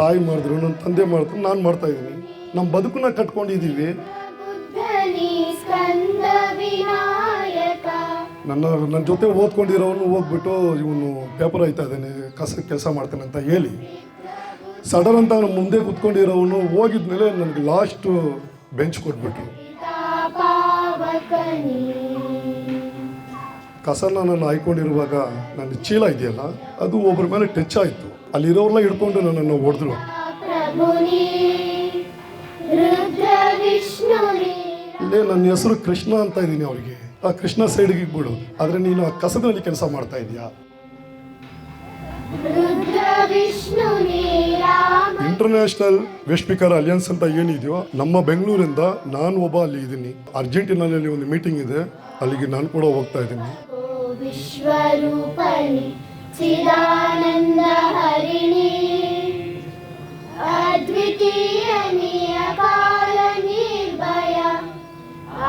ತಾಯಿ ಮಾಡಿದ್ರು ನನ್ನ ತಂದೆ ಮಾಡಿದ್ರು ನಾನು ಮಾಡ್ತಾ ಇದ್ದೀನಿ. ನಮ್ಮ ಬದುಕನ್ನ ಕಟ್ಕೊಂಡಿದ್ದೀವಿ. ನನ್ನ ನನ್ನ ಜೊತೆ ಓದ್ಕೊಂಡಿರೋನು ಹೋಗ್ಬಿಟ್ಟು ಇವನು ಪೇಪರ್ ಆಯ್ತಾ ಇದ್ದಾನೆ, ಕಸ, ಕೆಲಸ ಮಾಡ್ತಾನೆ ಅಂತ ಹೇಳಿ. ಸಡನ್ ಅಂತ ಮುಂದೆ ಕುತ್ಕೊಂಡಿರೋವನು ಹೋಗಿದ್ಮೇಲೆ ನನಗೆ ಲಾಸ್ಟ್ ಬೆಂಚ್ ಕೊಟ್ಬಿಟ್ರು. ಕಸನ ನಾನು ಹಾಯ್ಕೊಂಡಿರುವಾಗ ನನ್ನ ಚೀಲ ಇದೆಯಲ್ಲ, ಅದು ಒಬ್ಬರ ಮೇಲೆ ಟಚ್ ಆಯಿತು. ಅಲ್ಲಿರೋರೆಲ್ಲ ಹಿಡ್ಕೊಂಡು ನನ್ನನ್ನು ಹೊಡೆದ್ರು. ವಿಷ್ಣುನಿ ಇಲ್ಲೇ ನನ್ನ ಹೆಸರು ಕೃಷ್ಣ ಅಂತ ಇದ್ದೀನಿ ಅವರಿಗೆ. ಆ ಕೃಷ್ಣ ಸೈಡ್ಗೆ ಬಿಡು ಆದರೆ ನೀನು ಆ ಕಸದಲ್ಲಿ ಕೆಲಸ ಮಾಡ್ತಾ ಇದೀಯಾ ಇಂಟರ್ನ್ಯಾಷನಲ್ ವೆಸ್ಟ್ ಸ್ಪೀಕರ್ ಅಲಿಯನ್ಸ್ ಅಂತ ಏನಿದೆಯೋ ನಮ್ಮ ಬೆಂಗಳೂರಿಂದ ನಾನು ಒಬ್ಬ ಅಲ್ಲಿ ಇದ್ದೀನಿ. ಅರ್ಜೆಂಟೀನಾದಲ್ಲಿ ಒಂದು ಮೀಟಿಂಗ್ ಇದೆ. ಅಲ್ಲಿಗೆ ನಾನು ಕೂಡ ಹೋಗ್ತಾ ಇದ್ದೀನಿ. ನಿರ್ಭಯ.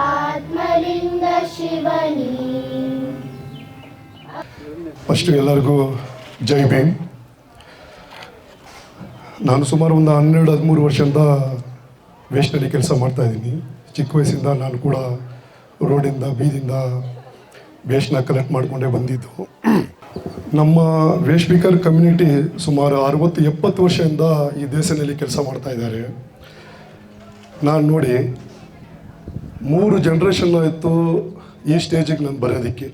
ಆತ್ಮಲಿಂಗ ಶಿವನಿ. ಫಸ್ಟ್ ಎಲ್ಲರಿಗೂ ಜೈ ಭೀಮ್. ನಾನು ಸುಮಾರು ಒಂದು ಹನ್ನೆರಡು, ಹದಿಮೂರು ವರ್ಷದಿಂದ ವೇಸ್ಟ್ನಲ್ಲಿ ಕೆಲಸ ಮಾಡ್ತಾ ಇದ್ದೀನಿ. ಚಿಕ್ಕ ವಯಸ್ಸಿಂದ ನಾನು ಕೂಡ ರೋಡಿಂದ, ಬೀದಿಯಿಂದ ವೇಸ್ಟ್ನ ಕಲೆಕ್ಟ್ ಮಾಡಿಕೊಂಡೇ ಬಂದಿದ್ದು. ನಮ್ಮ ವೇಷ್ಮಿಕರ್ ಕಮ್ಯುನಿಟಿ ಸುಮಾರು ಅರವತ್ತು, ಎಪ್ಪತ್ತು ವರ್ಷದಿಂದ ಈ ದೇಶದಲ್ಲಿ ಕೆಲಸ ಮಾಡ್ತಾ ಇದ್ದಾರೆ. ನಾನು ನೋಡಿ, ಮೂರು ಜನ್ರೇಷನ್ ಆಯಿತು ಈ ಸ್ಟೇಜಿಗೆ ನಾನು ಬರೋದಕ್ಕೆ.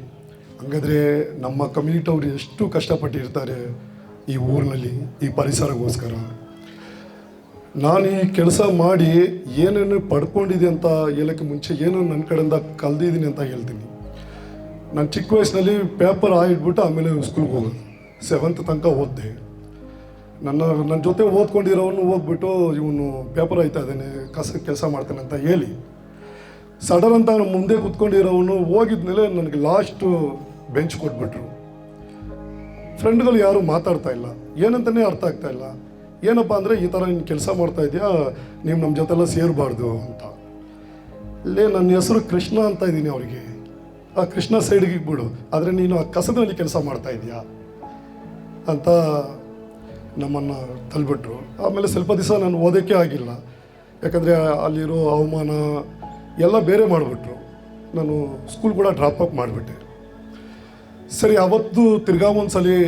ಹಾಗಾದ್ರೆ ನಮ್ಮ ಕಮ್ಯುನಿಟಿ ಅವರು ಎಷ್ಟು ಕಷ್ಟಪಟ್ಟಿರ್ತಾರೆ ಈ ಊರಿನಲ್ಲಿ, ಈ ಪರಿಸರಗೋಸ್ಕರ. ನಾನು ಈ ಕೆಲಸ ಮಾಡಿ ಏನೇನು ಪಡ್ಕೊಂಡಿದೆ ಅಂತ ಹೇಳೋಕ್ಕೆ ಮುಂಚೆ, ಏನೋ ನನ್ನ ಕಡೆಯಿಂದ ಕಲ್ದಿದ್ದೀನಿ ಅಂತ ಹೇಳ್ತೀನಿ. ನಾನು ಚಿಕ್ಕ ವಯಸ್ಸಿನಲ್ಲಿ ಪೇಪರ್ ಆಗಿಟ್ಬಿಟ್ಟು ಆಮೇಲೆ ಸ್ಕೂಲ್ಗೆ ಹೋಗೋದು ಸೆವೆಂತ್ ತನಕ ಓದಿದೆ. ನನ್ನ ನನ್ನ ಜೊತೆ ಓದ್ಕೊಂಡಿರೋನು ಹೋಗ್ಬಿಟ್ಟು ಇವನು ಪೇಪರ್ ಆಯ್ತಾ ಇದ್ದಾನೆ, ಕಸ ಕೆಲಸ ಮಾಡ್ತಾನೆ ಅಂತ ಹೇಳಿ ಸಡನ್ ಅಂತ ಮುಂದೆ ಕುತ್ಕೊಂಡಿರೋನು ಹೋಗಿದ್ಮೇಲೆ ನನಗೆ ಲಾಸ್ಟು ಬೆಂಚ್ ಕೊಟ್ಬಿಟ್ರು. ಫ್ರೆಂಡ್ಗಳು ಯಾರು ಮಾತಾಡ್ತಾ ಇಲ್ಲ. ಏನಂತಲೇ ಅರ್ಥ ಆಗ್ತಾ ಇಲ್ಲ. ಏನಪ್ಪ ಅಂದರೆ ಈ ಥರ ನೀನು ಕೆಲಸ ಮಾಡ್ತಾ ಇದೆಯಾ? ನೀವು ನಮ್ಮ ಜೊತೆಲ್ಲ ಸೇರಬಾರ್ದು ಅಂತ. ಇಲ್ಲೇ ನನ್ನ ಹೆಸರು ಕೃಷ್ಣ ಅಂತ ಇದ್ದೀನಿ ಅವರಿಗೆ. ಆ ಕೃಷ್ಣ ಸೈಡ್ಗೆ ಬಿಡು ಆದರೆ ನೀನು ಆ ಕಸದಲ್ಲಿ ಕೆಲಸ ಮಾಡ್ತಾ ಇದೆಯಾ? ಅಂತ ನಮ್ಮನ್ನು ತಳ್ಬಿಟ್ರು ಆಮೇಲೆ ಸ್ವಲ್ಪ ದಿವಸ ನಾನು ಓದೋಕ್ಕೆ ಆಗಿಲ್ಲ. ಯಾಕಂದರೆ ಅಲ್ಲಿರೋ ಅವಮಾನ ಎಲ್ಲ ಬೇರೆ ಮಾಡಿಬಿಟ್ರು. ನಾನು ಸ್ಕೂಲ್ ಕೂಡ ಡ್ರಾಪ್ ಅಪ್ ಮಾಡಿಬಿಟ್ಟೆ. ಸರಿ, ಅವತ್ತು ತಿರ್ಗಾ ಒಂದ್ಸಲಿ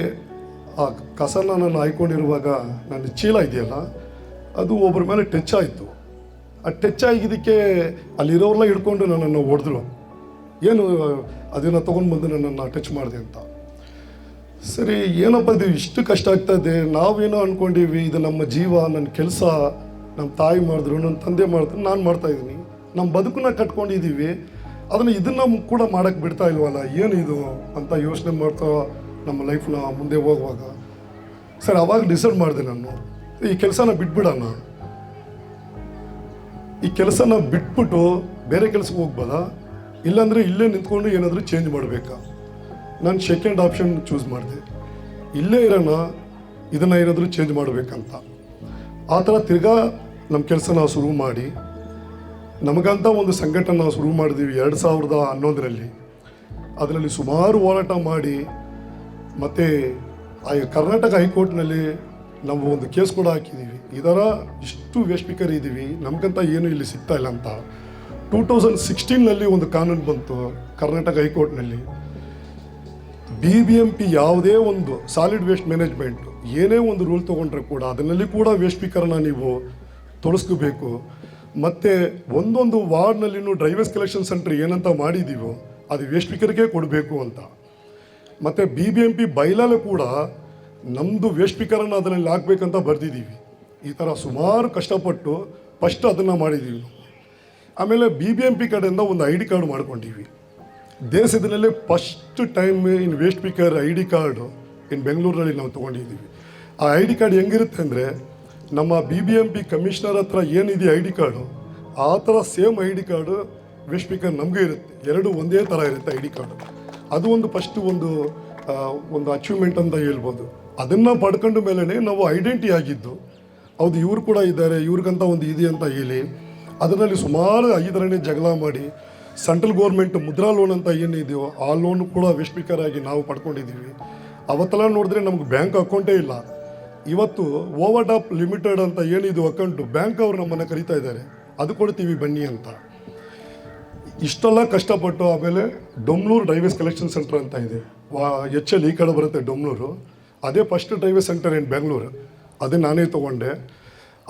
ಆ ಕಸನ ನಾನು ಹಾಯ್ಕೊಂಡಿರುವಾಗ ನನ್ನ ಚೀಲ ಇದೆಯಲ್ಲ, ಅದು ಒಬ್ಬರ ಮೇಲೆ ಟಚ್ ಆಯಿತು. ಆ ಟಚ್ ಆಗಿದ್ದಕ್ಕೆ ಅಲ್ಲಿರೋರೆಲ್ಲ ಹಿಡ್ಕೊಂಡು ನನ್ನನ್ನು ಹೊಡೆದ್ರು. ಏನು, ಅದನ್ನು ತೊಗೊಂಡು ಬಂದು ನನ್ನನ್ನು ಟಚ್ ಮಾಡಿದೆ ಅಂತ. ಸರಿ, ಏನಪ್ಪ ಇದು ಇಷ್ಟು ಕಷ್ಟ ಆಗ್ತಾ ಇದೆ? ನಾವೇನೋ ಅಂದ್ಕೊಂಡಿವಿ ಇದು ನಮ್ಮ ಜೀವ ನನ್ನ ಕೆಲಸ ನಮ್ಮ ತಾಯಿ ಮಾಡಿದ್ರು ನನ್ನ ತಂದೆ ಮಾಡಿದ್ರು, ನಾನು ಮಾಡ್ತಾ ಇದ್ದೀನಿ. ನಮ್ಮ ಬದುಕನ್ನ ಕಟ್ಕೊಂಡಿದ್ದೀವಿ ಅದನ್ನು ಇದನ್ನು ಕೂಡ ಮಾಡೋಕ್ಕೆ ಬಿಡ್ತಾ ಇಲ್ವಲ್ಲ? ಏನಿದು ಅಂತ ಯೋಚನೆ ಮಾಡ್ತಾ ನಮ್ಮ ಲೈಫ್ನ ಮುಂದೆ ಹೋಗುವಾಗ. ಸರ್, ಅವಾಗ ಡಿಸೈಡ್ ಮಾಡಿದೆ ನಾನು. ಈ ಕೆಲಸನ ಬಿಟ್ಬಿಡೋಣ. ಈ ಕೆಲಸನ ಬಿಟ್ಬಿಟ್ಟು ಬೇರೆ ಕೆಲಸಕ್ಕೆ ಹೋಗ್ಬೋದಾ? ಇಲ್ಲಾಂದರೆ ಇಲ್ಲೇ ನಿಂತ್ಕೊಂಡು ಏನಾದರೂ ಚೇಂಜ್ ಮಾಡಬೇಕಾ? ನಾನು ಸೆಕೆಂಡ್ ಆಪ್ಷನ್ ಚೂಸ್ ಮಾಡಿದೆ. ಇಲ್ಲೇ ಇರೋಣ, ಇದನ್ನು ಏನಾದರೂ ಚೇಂಜ್ ಮಾಡಬೇಕಂತ. ಆ ಥರ ತಿರ್ಗಾ ನಮ್ಮ ಕೆಲಸ ನಾವು ಶುರು ಮಾಡಿ. ನಮಗಂತ ಒಂದು ಸಂಘಟನೆ ನಾವು ಶುರು ಮಾಡಿದ್ದೀವಿ ಎರಡು ಸಾವಿರದ ಹನ್ನೊಂದರಲ್ಲಿ. ಅದರಲ್ಲಿ ಸುಮಾರು ಹೋರಾಟ ಮಾಡಿ, ಮತ್ತು ಆ ಕರ್ನಾಟಕ ಹೈಕೋರ್ಟ್ನಲ್ಲಿ ನಾವು ಒಂದು ಕೇಸ್ ಕೂಡ ಹಾಕಿದ್ದೀವಿ ಇದರ ಇಷ್ಟು ಇದ್ದೀವಿ ನಮಗಂತ ಏನು ಇಲ್ಲಿ ಸಿಗ್ತಾ ಇಲ್ಲ ಅಂತ. ಟೂ ತೌಸಂಡ್ ಸಿಕ್ಸ್ಟೀನಲ್ಲಿ ಒಂದು ಕಾನೂನು ಬಂತು, ಕರ್ನಾಟಕ ಹೈಕೋರ್ಟ್ನಲ್ಲಿ. ಬಿ ಬಿ ಎಂ ಪಿ ಯಾವುದೇ ಒಂದು ಸಾಲಿಡ್ ವೇಸ್ಟ್ ಮ್ಯಾನೇಜ್ಮೆಂಟ್ ಏನೇ ಒಂದು ರೂಲ್ ತೊಗೊಂಡ್ರೆ ಕೂಡ ಅದರಲ್ಲಿ ಕೂಡ ವೇಷ್ಟೀಕರಣ ನೀವು ತೊಡಸ್ಕೋಬೇಕು. ಮತ್ತು ಒಂದೊಂದು ವಾರ್ಡ್ನಲ್ಲಿನೂ ಡ್ರೈವರ್ಸ್ ಕಲೆಕ್ಷನ್ ಸೆಂಟರ್ ಏನಂತ ಮಾಡಿದ್ದೀವೋ ಅದು ವೇಷ್ಟೀಕರಿಗೆ ಕೊಡಬೇಕು ಅಂತ. ಮತ್ತು ಬಿ ಬಿ ಎಂ ಪಿ ಬೈಲಲ್ಲೂ ಕೂಡ ನಮ್ಮದು ವೇಷ್ಟೀಕರಣ ಅದರಲ್ಲಿ ಹಾಕ್ಬೇಕಂತ ಬರೆದಿದ್ದೀವಿ ಈ ಥರ ಸುಮಾರು ಕಷ್ಟಪಟ್ಟು ಫಸ್ಟ್ ಅದನ್ನು ಮಾಡಿದ್ದೀವಿ ಆಮೇಲೆ ಬಿ ಬಿ ಎಂ ಪಿ ಕಡೆಯಿಂದ ಒಂದು ಐ ಡಿ ಕಾರ್ಡ್ ಮಾಡ್ಕೊಂಡಿವಿ ದೇಶದಲ್ಲೇ first time in waste speaker I D card in ಬೆಂಗಳೂರಲ್ಲಿ ನಾವು ತೊಗೊಂಡಿದ್ದೀವಿ. ಆ ಐ ಡಿ ಕಾರ್ಡ್ ಹೆಂಗಿರುತ್ತೆ ಅಂದರೆ ನಮ್ಮ B B M P commissioner ಹತ್ರ ಏನಿದೆ ಐ ಡಿ ಕಾರ್ಡು ಆ ಥರ same I D card waste speaker ನಮಗೂ ಇರುತ್ತೆ. ಎರಡು ಒಂದೇ ಥರ ಇರುತ್ತೆ ಐ ಡಿ ಕಾರ್ಡು ಅದು ಒಂದು ಫಸ್ಟ್ ಒಂದು ಒಂದು ಅಚೀವ್ಮೆಂಟ್ ಅಂತ ಹೇಳ್ಬೋದು. ಅದನ್ನು ಪಡ್ಕೊಂಡ ಮೇಲೇ ನಾವು ಐಡೆಂಟಿ ಆಗಿದ್ದು, ಹೌದು ಇವರು ಕೂಡ ಇದ್ದಾರೆ, ಇವ್ರಿಗಂತ ಒಂದು ಇದೆ ಅಂತ ಹೇಳಿ ಅದರಲ್ಲಿ ಸುಮಾರು ಐದರನೇ ಜಗಳ ಮಾಡಿ ಸೆಂಟ್ರಲ್ ಗೌರ್ಮೆಂಟ್ ಮುದ್ರಾ ಲೋನ್ ಅಂತ ಏನಿದೆಯೋ ಆ ಲೋನ್ ಕೂಡ ಆಗಿ ನಾವು ಪಡ್ಕೊಂಡಿದ್ದೀವಿ. ಅವತ್ತೆಲ್ಲ ನೋಡಿದ್ರೆ ನಮ್ಗೆ ಬ್ಯಾಂಕ್ ಅಕೌಂಟೇ ಇಲ್ಲ. ಇವತ್ತು ಓವರ್ ಡಾಪ್ ಲಿಮಿಟೆಡ್ ಅಂತ ಏನಿದು ಅಕೌಂಟು ಬ್ಯಾಂಕ್ ಅವರು ನಮ್ಮನ್ನು ಕರಿತಾ ಇದ್ದಾರೆ. ಅದು ಕೊಡ್ತೀವಿ ಬನ್ನಿ ಅಂತ. ಇಷ್ಟೆಲ್ಲ ಕಷ್ಟಪಟ್ಟು ಆಮೇಲೆ ಡೊಮ್ಲೂರು ಡ್ರೈವೇಸ್ ಕಲೆಕ್ಷನ್ ಸೆಂಟರ್ ಅಂತ ಇದೆ. ವಾ ಎಲ್ ಈ ಕಡೆ ಬರುತ್ತೆ ಡೊಮ್ಲೂರು ಅದೇ ಫಸ್ಟ್ ಡ್ರೈವೇಸ್ ಸೆಂಟರ್ ಏನು ಬೆಂಗಳೂರು ಅದೇ ನಾನೇ ತೊಗೊಂಡೆ.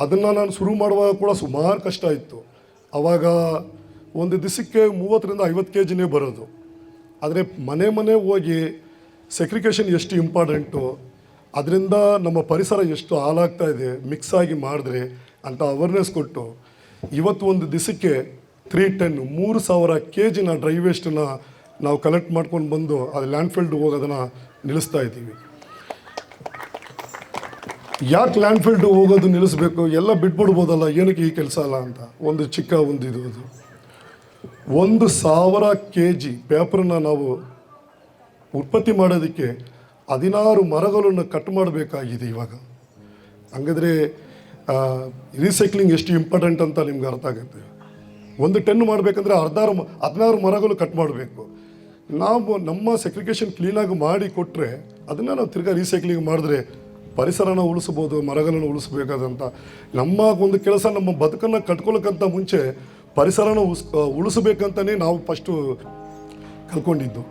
ಅದನ್ನು ನಾನು ಶುರು ಮಾಡುವಾಗ ಕೂಡ ಸುಮಾರು ಕಷ್ಟ ಇತ್ತು. ಆವಾಗ ಒಂದು ದಿವಸಕ್ಕೆ ಮೂವತ್ತರಿಂದ ಐವತ್ತು ಕೆ ಜಿನೇ ಬರೋದು. ಆದರೆ ಮನೆ ಮನೆ ಹೋಗಿ ಸೆಕ್ರಿಕೇಷನ್ ಎಷ್ಟು ಇಂಪಾರ್ಟೆಂಟು ಅದರಿಂದ ನಮ್ಮ ಪರಿಸರ ಎಷ್ಟು ಹಾಳಾಗ್ತಾ ಇದೆ ಮಿಕ್ಸ್ ಆಗಿ ಮಾಡಿದ್ರೆ ಅಂತ ಅವೇರ್ನೆಸ್ ಕೊಟ್ಟು ಇವತ್ತು ಒಂದು ದಿವಸಕ್ಕೆ ತ್ರೀ ಟೆನ್ ಮೂರು ಸಾವಿರ ಕೆ ಜಿನ ಡ್ರೈ ವೇಸ್ಟನ್ನು ನಾವು ಕಲೆಕ್ಟ್ ಮಾಡ್ಕೊಂಡು ಬಂದು ಅದು ಲ್ಯಾಂಡ್ ಫೀಲ್ಡ್ ಹೋಗೋದನ್ನು ನಿಲ್ಲಿಸ್ತಾ ಇದ್ದೀವಿ. ಯಾಕೆ ಲ್ಯಾಂಡ್ ಫೀಲ್ಡ್ ಹೋಗೋದು ನಿಲ್ಲಿಸ್ಬೇಕು? ಎಲ್ಲ ಬಿಟ್ಬಿಡ್ಬೋದಲ್ಲ, ಏನಕ್ಕೆ ಈ ಕೆಲಸ ಅಲ್ಲ ಅಂತ? ಒಂದು ಚಿಕ್ಕ, ಒಂದು ಇದು, ಅದು. ಒಂದು ಸಾವಿರ ಕೆ ಜಿ ಪೇಪರನ್ನ ನಾವು ಉತ್ಪತ್ತಿ ಮಾಡೋದಕ್ಕೆ ಹದಿನಾರು ಮರಗಳನ್ನು ಕಟ್ ಮಾಡಬೇಕಾಗಿದೆ ಇವಾಗ. ಹಂಗಾದ್ರೆ ರೀಸೈಕ್ಲಿಂಗ್ ಎಷ್ಟು ಇಂಪಾರ್ಟೆಂಟ್ ಅಂತ ನಿಮ್ಗೆ ಅರ್ಥ ಆಗುತ್ತೆ? ಒಂದು ಟೆನ್ ಮಾಡಬೇಕಂದ್ರೆ ಅರ್ಧಾರು ಹದಿನಾರು ಮರಗಳು ಕಟ್ ಮಾಡಬೇಕು. ನಾವು ನಮ್ಮ ಸೆಕ್ರಿಕೇಶನ್ ಕ್ಲೀನಾಗಿ ಮಾಡಿ ಕೊಟ್ಟರೆ ಅದನ್ನು ನಾವು ತಿರ್ಗಾ ರೀಸೈಕ್ಲಿಂಗ್ ಮಾಡಿದ್ರೆ ಪರಿಸರನ ಉಳಿಸ್ಬೋದು ಮರಗಳನ್ನು ಉಳಿಸ್ಬೇಕಾದಂಥ ನಮ್ಮ ಒಂದು ಕೆಲಸ ನಮ್ಮ ಬದುಕನ್ನು ಕಟ್ಕೊಳ್ಳೋಕ್ಕಂತ ಮುಂಚೆ ಪರಿಸರನ ಉಸ್ ಉಳಿಸ್ಬೇಕಂತಲೇ ನಾವು ಫಸ್ಟು ಕಲ್ಕೊಂಡಿದ್ದು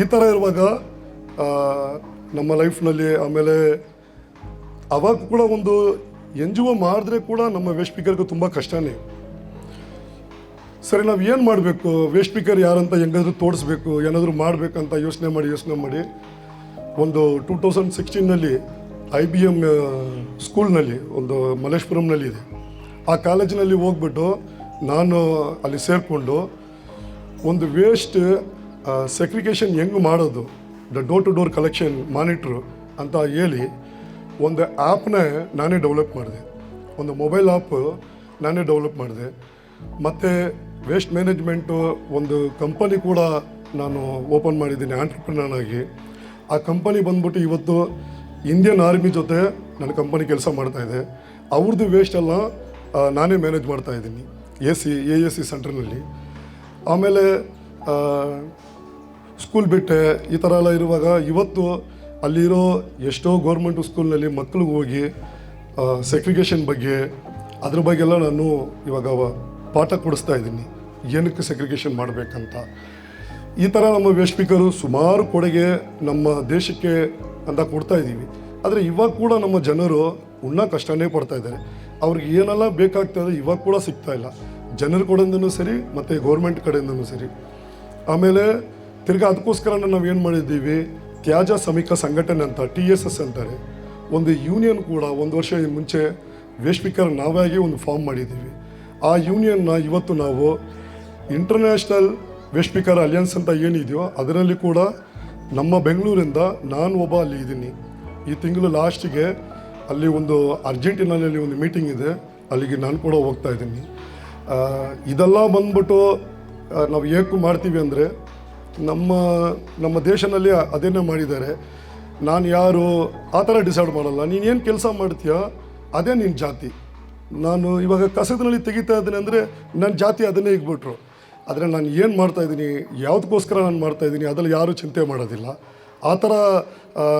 ಈ ಥರ ಇರುವಾಗ ನಮ್ಮ ಲೈಫ್ನಲ್ಲಿ ಆಮೇಲೆ ಅವಾಗ ಕೂಡ ಒಂದು ಎನ್ ಜಿ ಒ ಮಾಡಿದ್ರೆ ಕೂಡ ನಮ್ಮ ವೇಸ್ಟ್ ಪಿಕರ್ಗೂ ತುಂಬ ಕಷ್ಟನೇ. ಸರಿ, ನಾವು ಏನು ಮಾಡಬೇಕು? ವೇಸ್ಟ್ ಪಿಕರ್ ಯಾರಂತ ಹೆಂಗಾದರೂ ತೋರಿಸ್ಬೇಕು, ಏನಾದರೂ ಮಾಡಬೇಕಂತ ಯೋಚನೆ ಮಾಡಿ ಯೋಚನೆ ಮಾಡಿ. ಒಂದು ಟೂ ತೌಸಂಡ್ ಸಿಕ್ಸ್ಟೀನಲ್ಲಿ ಐ ಬಿ ಎಂ ಸ್ಕೂಲ್ನಲ್ಲಿ ಒಂದು ಮಲ್ಲೇಶ್ವರಂನಲ್ಲಿ ಇದೆ. ಆ ಕಾಲೇಜಿನಲ್ಲಿ ಹೋಗ್ಬಿಟ್ಟು ನಾನು ಅಲ್ಲಿ ಸೇರಿಕೊಂಡು ಒಂದು ವೇಸ್ಟ್ ಸೆಕ್ರಿಕೇಷನ್ ಹೆಂಗೆ ಮಾಡೋದು the door to door collection monitor ಅಂತ ಹೇಳಿ ಒಂದು ಆ್ಯಪ್ನ ನಾನೇ ಡೆವಲಪ್ ಮಾಡಿದೆ. ಒಂದು ಮೊಬೈಲ್ ಆ್ಯಪ್ ನಾನೇ ಡೆವಲಪ್ ಮಾಡಿದೆ. ಮತ್ತು ವೇಸ್ಟ್ ಮ್ಯಾನೇಜ್ಮೆಂಟು ಒಂದು ಕಂಪನಿ ಕೂಡ ನಾನು ಓಪನ್ ಮಾಡಿದ್ದೀನಿ ಆಂಟ್ರಪ್ರಿನರ್ ಆಗಿ. ಆ ಕಂಪನಿ ಬಂದ್ಬಿಟ್ಟು ಇವತ್ತು ಇಂಡಿಯನ್ ಆರ್ಮಿ ಜೊತೆ ನನ್ನ ಕಂಪನಿ ಕೆಲಸ ಮಾಡ್ತಾ ಇದೆ. ಅವ್ರದ್ದು ವೇಸ್ಟ್ ಎಲ್ಲ ನಾನೇ ಮ್ಯಾನೇಜ್ ಮಾಡ್ತಾ ಇದ್ದೀನಿ. A C A A C ಸೆಂಟ್ರ್ನಲ್ಲಿ ಆಮೇಲೆ ಸ್ಕೂಲ್ ಬಿಟ್ಟೆ, ಈ ಥರ ಎಲ್ಲ ಇರುವಾಗ ಇವತ್ತು ಅಲ್ಲಿರೋ ಎಷ್ಟೋ ಗೌರ್ಮೆಂಟ್ ಸ್ಕೂಲ್ನಲ್ಲಿ ಮಕ್ಕಳಿಗೆ ಹೋಗಿ ಸೆಕ್ರಿಗೇಷನ್ ಬಗ್ಗೆ, ಅದ್ರ ಬಗ್ಗೆ ಎಲ್ಲ ನಾನು ಇವಾಗ ಪಾಠ ಕೊಡಿಸ್ತಾ ಇದ್ದೀನಿ. ಏನಕ್ಕೆ ಸೆಕ್ರಿಗೇಷನ್ ಮಾಡಬೇಕಂತ. ಈ ಥರ ನಮ್ಮ ವೇಸ್ಟ್ ಸ್ಪೀಕರು ಸುಮಾರು ಕೊಡುಗೆ ನಮ್ಮ ದೇಶಕ್ಕೆ ಅಂತ ಕೊಡ್ತಾ ಇದ್ದೀವಿ. ಆದರೆ ಇವಾಗ ಕೂಡ ನಮ್ಮ ಜನರು ಉಣ್ಣ ಕಷ್ಟನೇ ಪಡ್ತಾ ಇದ್ದಾರೆ. ಅವ್ರಿಗೆ ಏನೆಲ್ಲ ಬೇಕಾಗ್ತದೆ ಇವಾಗ ಕೂಡ ಸಿಗ್ತಾ ಇಲ್ಲ. ಜನರ ಕಡೆಯಿಂದನೂ ಸರಿ, ಮತ್ತು ಗೌರ್ಮೆಂಟ್ ಕಡೆಯಿಂದನೂ ಸರಿ. ಆಮೇಲೆ ತಿರ್ಗಿ ಅದಕ್ಕೋಸ್ಕರ ನಾವು ಏನು ಮಾಡಿದ್ದೀವಿ, ತ್ಯಾಜ್ಯ ಸಮೀಕ ಸಂಘಟನೆ ಅಂತ, ಟಿ ಎಸ್ ಎಸ್ ಅಂತಾರೆ. ಒಂದು ಯೂನಿಯನ್ ಕೂಡ ಒಂದು ವರ್ಷ ಮುಂಚೆ ವೇಸ್ಟ್ ನಾವಾಗಿ ಒಂದು ಫಾರ್ಮ್ ಮಾಡಿದ್ದೀವಿ. ಆ ಯೂನಿಯನ್ನ ಇವತ್ತು ನಾವು ಇಂಟರ್ನ್ಯಾಷನಲ್ ಸ್ಪೀಕರ್ ಅಲಿಯನ್ಸ್ ಅಂತ ಏನಿದೆಯೋ ಅದರಲ್ಲಿ ಕೂಡ ನಮ್ಮ ಬೆಂಗಳೂರಿಂದ ನಾನು ಒಬ್ಬ ಅಲ್ಲಿ ಇದ್ದೀನಿ. ಈ ತಿಂಗಳು ಲಾಸ್ಟಿಗೆ ಅಲ್ಲಿ ಒಂದು ಅರ್ಜೆಂಟೀನಲ್ಲಿ ಒಂದು ಮೀಟಿಂಗ್ ಇದೆ. ಅಲ್ಲಿಗೆ ನಾನು ಕೂಡ ಹೋಗ್ತಾ ಇದ್ದೀನಿ. ಇದೆಲ್ಲ ಬಂದ್ಬಿಟ್ಟು ನಾವು ಏಕು ಮಾಡ್ತೀವಿ ಅಂದರೆ ನಮ್ಮ ನಮ್ಮ ದೇಶದಲ್ಲಿ ಅದೇನೇ ಮಾಡಿದ್ದಾರೆ. ನಾನು ಯಾರು, ಆ ಥರ ಡಿಸೈಡ್ ಮಾಡಲ್ಲ. ಏನು ಕೆಲಸ ಮಾಡ್ತೀಯ? ಅದೇ ನಿನ್ನ ಜಾತಿ. ನಾನು ಇವಾಗ ಕಸದಲ್ಲಿ ತೆಗಿತಾ ಇದ್ದೀನಿ ಅಂದರೆ ನನ್ನ ಜಾತಿ ಅದನ್ನೇ ಇಗ್ಬಿಟ್ರು ಆದರೆ ನಾನು ಏನು ಮಾಡ್ತಾ ಇದ್ದೀನಿ ಯಾವುದಕ್ಕೋಸ್ಕರ ನಾನು ಮಾಡ್ತಾ ಇದ್ದೀನಿ, ಅದರಲ್ಲಿ ಯಾರೂ ಚಿಂತೆ ಮಾಡೋದಿಲ್ಲ. ಆ ಥರ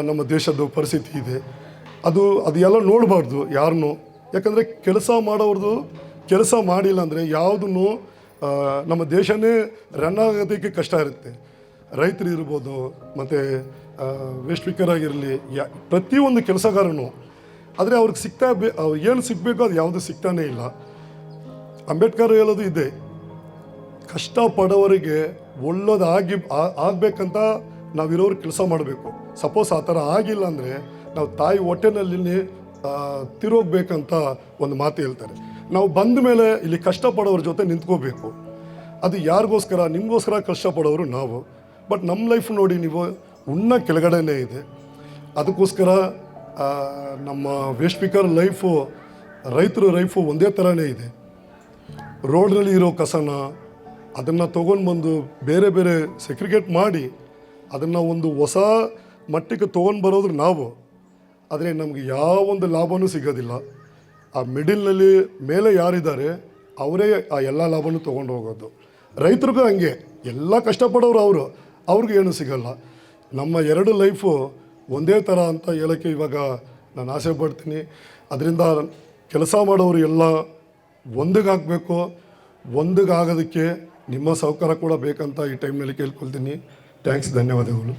ನಮ್ಮ ದೇಶದ್ದು ಪರಿಸ್ಥಿತಿ ಇದೆ. ಅದು ಅದು ಎಲ್ಲ ನೋಡಬಾರ್ದು ಯಾರನ್ನೂ ಯಾಕಂದರೆ ಕೆಲಸ ಮಾಡೋರ್ದು, ಕೆಲಸ ಮಾಡಿಲ್ಲ ಅಂದರೆ ಯಾವುದನ್ನು ನಮ್ಮ ದೇಶನೇ ರನ್ ಆಗೋದಕ್ಕೆ ಕಷ್ಟ ಇರುತ್ತೆ. ರೈತರು ಇರ್ಬೋದು, ಮತ್ತು ವೇಸ್ಟ್ ಆಗಿರಲಿ, ಯಾ, ಪ್ರತಿಯೊಂದು ಕೆಲಸಗಾರನು. ಆದರೆ ಅವ್ರಿಗೆ ಸಿಗ್ತಾ ಬೇ ಏನು ಸಿಗಬೇಕು ಅದು ಯಾವುದು ಸಿಗ್ತಾನೇ ಇಲ್ಲ. ಅಂಬೇಡ್ಕರ್ ಹೇಳೋದು ಇದೆ. ಕಷ್ಟಪಡೋರಿಗೆ ಒಳ್ಳೇದಾಗಿ ಆಗಬೇಕಂತ ನಾವಿರೋರು ಕೆಲಸ ಮಾಡಬೇಕು. ಸಪೋಸ್ ಆ ಥರ ಆಗಿಲ್ಲ ಅಂದರೆ ನಾವು ತಾಯಿ ಹೊಟ್ಟೆನಲ್ಲಿ ತಿರೋಗ್ಬೇಕಂತ ಒಂದು ಮಾತು ಹೇಳ್ತಾರೆ. ನಾವು ಬಂದ ಮೇಲೆ ಇಲ್ಲಿ ಕಷ್ಟಪಡೋರ ಜೊತೆ ನಿಂತ್ಕೋಬೇಕು. ಅದು ಯಾರಿಗೋಸ್ಕರ, ನಿಮಗೋಸ್ಕರ ಕಷ್ಟಪಡೋರು ನಾವು. ಬಟ್ ನಮ್ಮ ಲೈಫ್ ನೋಡಿ ನೀವು ಉಣ್ಣ ಕೆಳಗಡೆನೇ ಇದೆ. ಅದಕ್ಕೋಸ್ಕರ ನಮ್ಮ ವೇಸ್ಟ್ ಸ್ಪೀಕರ್ ಲೈಫು ರೈತರು ಲೈಫು ಒಂದೇ ಥರನೇ ಇದೆ. ರೋಡ್ನಲ್ಲಿ ಇರೋ ಕಸನ ಅದನ್ನು ತೊಗೊಂಡು ಬಂದು ಬೇರೆ ಬೇರೆ ಸೆಕ್ರಿಗೇಟ್ ಮಾಡಿ ಅದನ್ನು ಒಂದು ಹೊಸ ಮಟ್ಟಕ್ಕೆ ತೊಗೊಂಡು ಬರೋದು ನಾವು. ಆದರೆ ನಮಗೆ ಯಾವೊಂದು ಲಾಭವೂ ಸಿಗೋದಿಲ್ಲ. ಆ ಮಿಡಿಲ್ನಲ್ಲಿ ಮೇಲೆ ಯಾರಿದ್ದಾರೆ, ಅವರೇ ಆ ಎಲ್ಲ ಲಾಭನೂ ತೊಗೊಂಡು ಹೋಗೋದು. ರೈತರಿಗೂ ಹಂಗೆ. ಎಲ್ಲ ಕಷ್ಟಪಡೋರು ಅವರು. ಅವ್ರಿಗೂ ಏನೂ ಸಿಗಲ್ಲ. ನಮ್ಮ ಎರಡು ಲೈಫು ಒಂದೇ ಥರ ಅಂತ ಹೇಳೋಕ್ಕೆ ಇವಾಗ ನಾನು ಆಸೆ ಪಡ್ತೀನಿ. ಅದರಿಂದ ಕೆಲಸ ಮಾಡೋರು ಎಲ್ಲ ಒಂದಿಗಾಗಬೇಕು ಒಂದಿಗಾಗೋದಕ್ಕೆ ನಿಮ್ಮ ಸಹಕಾರ ಕೂಡ ಬೇಕಂತ ಈ ಟೈಮ್ನಲ್ಲಿ ಕೇಳ್ಕೊಳ್ತೀನಿ. ಥ್ಯಾಂಕ್ಸ್ ಧನ್ಯವಾದಗಳು.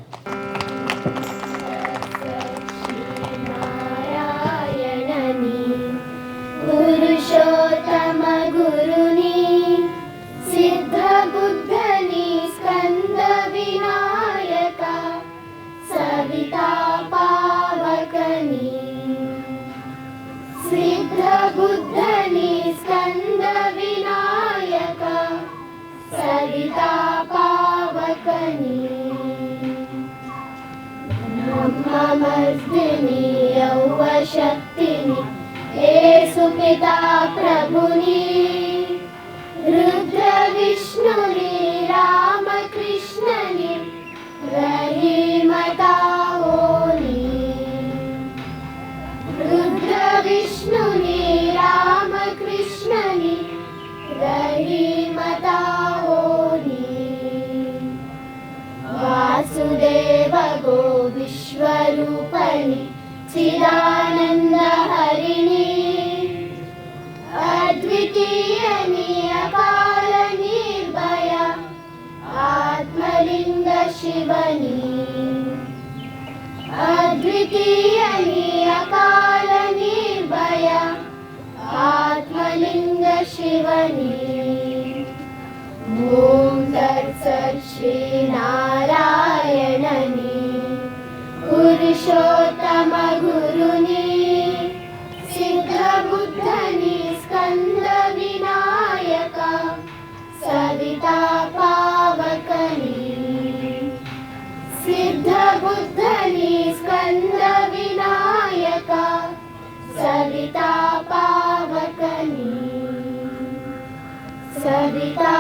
शक्तिनि येषु पिता प्रभुनि। रुद्रविष्णुनि रामकृष्णनि रहीमता ओनि। रुद्रविष्णुनि रामकृष्णनि रहीमता ओनि। वासुदेव गो विश्वरूपणि चिदानन्दहरिणी। अद्वितीयनिया आत्मलिङ्ग अद्वितीयनि अपालनि ॐ तत्सत् तत्सश्रीनारायणनी पुरुषो सिद्धबुद्धनि स्कन्दविनायका सविता पावकनि सविता